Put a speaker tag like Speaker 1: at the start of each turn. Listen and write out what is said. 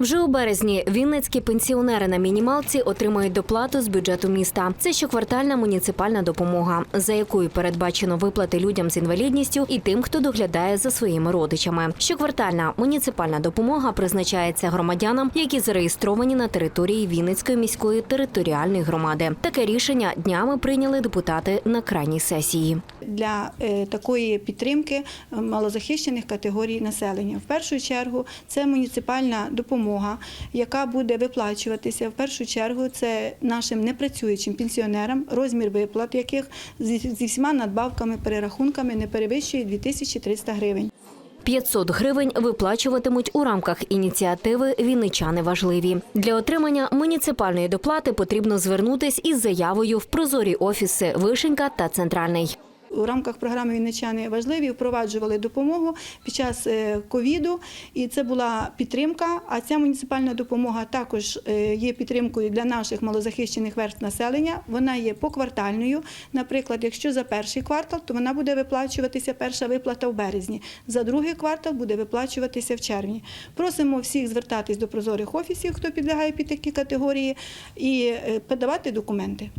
Speaker 1: Вже у березні вінницькі пенсіонери на мінімалці отримають доплату з бюджету міста. Це щоквартальна муніципальна допомога, за якою передбачено виплати людям з інвалідністю і тим, хто доглядає за своїми родичами. Щоквартальна муніципальна допомога призначається громадянам, які зареєстровані на території Вінницької міської територіальної громади. Таке рішення днями прийняли депутати на крайній сесії.
Speaker 2: для е, такої підтримки е, малозахищених категорій населення. В першу чергу це муніципальна допомога, яка буде виплачуватися. В першу чергу це нашим непрацюючим пенсіонерам, розмір виплат яких зі зі всіма надбавками, перерахунками не перевищує 2300 гривень.
Speaker 1: 500 гривень виплачуватимуть у рамках ініціативи Вінничани важливі. Для отримання муніципальної доплати потрібно звернутись із заявою в прозорі офіси Вишенька та Центральний.
Speaker 2: У рамках програми «Вінничани важливі впроваджували допомогу під час е, ковіду, і це була підтримка. А ця муніципальна допомога також е, є підтримкою для наших малозахищених верств населення. Вона є поквартальною. Наприклад, якщо за перший квартал, то вона буде виплачуватися перша виплата в березні. За другий квартал буде виплачуватися в червні. Просимо всіх звертатись до прозорих офісів, хто підлягає під такі категорії, і е, подавати документи.